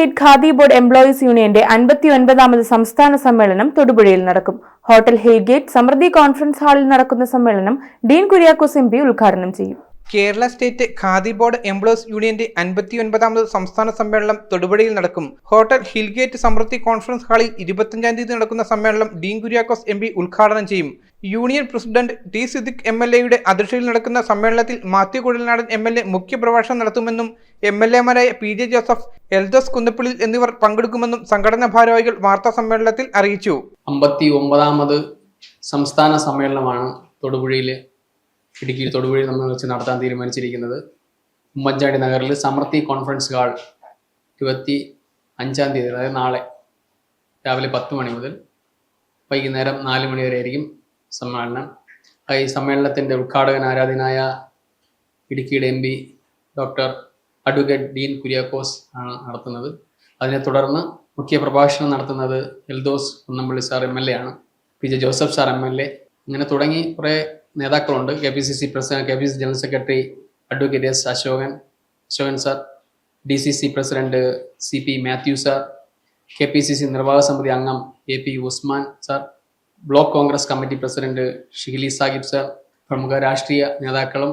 State Khadi board employees യൂണിയന്റെ അൻപത്തി ഒൻപതാമത് സംസ്ഥാന സമ്മേളനം തൊടുപുഴയിൽ നടക്കും. ഹോട്ടൽ ഹിൽഗേറ്റ് സമൃദ്ധി കോൺഫറൻസ് ഹാളിൽ നടക്കുന്ന സമ്മേളനം ഡീൻ കുര്യാക്കോസ് എം ഉദ്ഘാടനം ചെയ്യും. Kerala state Khadi board employees യൂണിയന്റെ അൻപത്തിയൊൻപതാമത് സംസ്ഥാന സമ്മേളനം തൊടുപുഴയിൽ നടക്കും. ഹോട്ടൽ ഹിൽഗേറ്റ് സമൃദ്ധി കോൺഫറൻസ് ഹാളിൽ ഇരുപത്തഞ്ചാം തീയതി നടക്കുന്ന സമ്മേളനം ഡീൻ കുര്യാക്കോസ് എം ഉദ്ഘാടനം ചെയ്യും. Union president T Siddique M L എയുടെ അധ്യക്ഷതയിൽ നടക്കുന്ന സമ്മേളനത്തിൽ Mathew Kuzhalnadan M L A മുഖ്യപ്രഭാഷണം നടത്തുമെന്നും എം എൽ എമാരായ പി ജെ ജോസഫ് എൽദോസ് കുന്നപ്പള്ളി എന്നിവർ പങ്കെടുക്കുമെന്നും സംഘടനാ ഭാരവാഹികൾ വാർത്താ സമ്മേളനത്തിൽ അറിയിച്ചു. അമ്പത്തി ഒമ്പതാമത് സംസ്ഥാന സമ്മേളനമാണ് തൊടുപുഴയിൽ ഇടുക്കി തൊടുപുഴയിൽ നമ്മൾ വെച്ച് നടത്താൻ തീരുമാനിച്ചിരിക്കുന്നത്. ഉമ്മൻചാണ്ടി നഗറിൽ സമൃദ്ധി കോൺഫറൻസ് ഹാൾ ഇരുപത്തി അഞ്ചാം തീയതി അതായത് നാളെ രാവിലെ പത്ത് മണി മുതൽ വൈകുന്നേരം നാല് മണി വരെ ആയിരിക്കും സമ്മേളനം ഈ സമ്മേളനത്തിന്റെ ഉദ്ഘാടകൻ ആരാധനായ ഇടുക്കിയുടെ M P doctor advocate Dean Kuriakose ആണ് നടത്തുന്നത്. അതിനെ തുടർന്ന് മുഖ്യ പ്രഭാഷണം നടത്തുന്നത് Eldhose Kunnampilly sir M L A ആണ്. P J Joseph sir M L A. അങ്ങനെ തുടങ്ങി കുറേ നേതാക്കളുണ്ട്. K P C C president K P C general secretary advocate S Ashokan Ashokan sir D C C president C P Mathew sir K P C C നിർവാഹക സമിതി അംഗം A P Usman sir block Congress committee president Sheeli Sahib sir പ്രമുഖ രാഷ്ട്രീയ നേതാക്കളും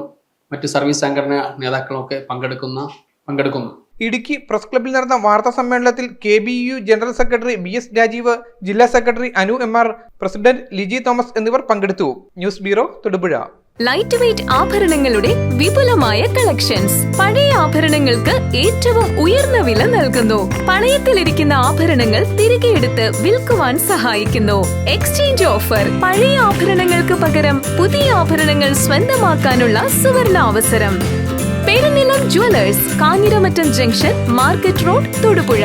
മറ്റ് service സംഘടനാ നേതാക്കളും ഒക്കെ പങ്കെടുക്കുന്ന പങ്കെടുക്കുന്നു. ഇടുക്കി പ്രസ് ക്ലബിൽ നടന്ന വാർത്താ സമ്മേളനത്തിൽ K B U general secretary B S Rajeev ജില്ലാ secretary Anu M R president Liji Thomas എന്നിവർ പങ്കെടുത്തു. News bureau Thodupuzha. Light weight ആഭരണങ്ങളുടെ വിപുലമായ കളക്ഷൻസ് പഴയ ആഭരണങ്ങൾക്ക് ഏറ്റവും ഉയർന്ന വില നൽകുന്നു. പണയത്തിലിരിക്കുന്ന ആഭരണങ്ങൾ തിരികെ എടുത്ത് വിൽക്കുവാൻ സഹായിക്കുന്നു. എക്സ്ചേഞ്ച് ഓഫർ പഴയ ആഭരണങ്ങൾക്ക് പകരം പുതിയ ആഭരണങ്ങൾ സ്വന്തമാക്കാനുള്ള സുവർണ അവസരം. Perunnilam jewellers Kanjiramattom junction market road Thodupuzha.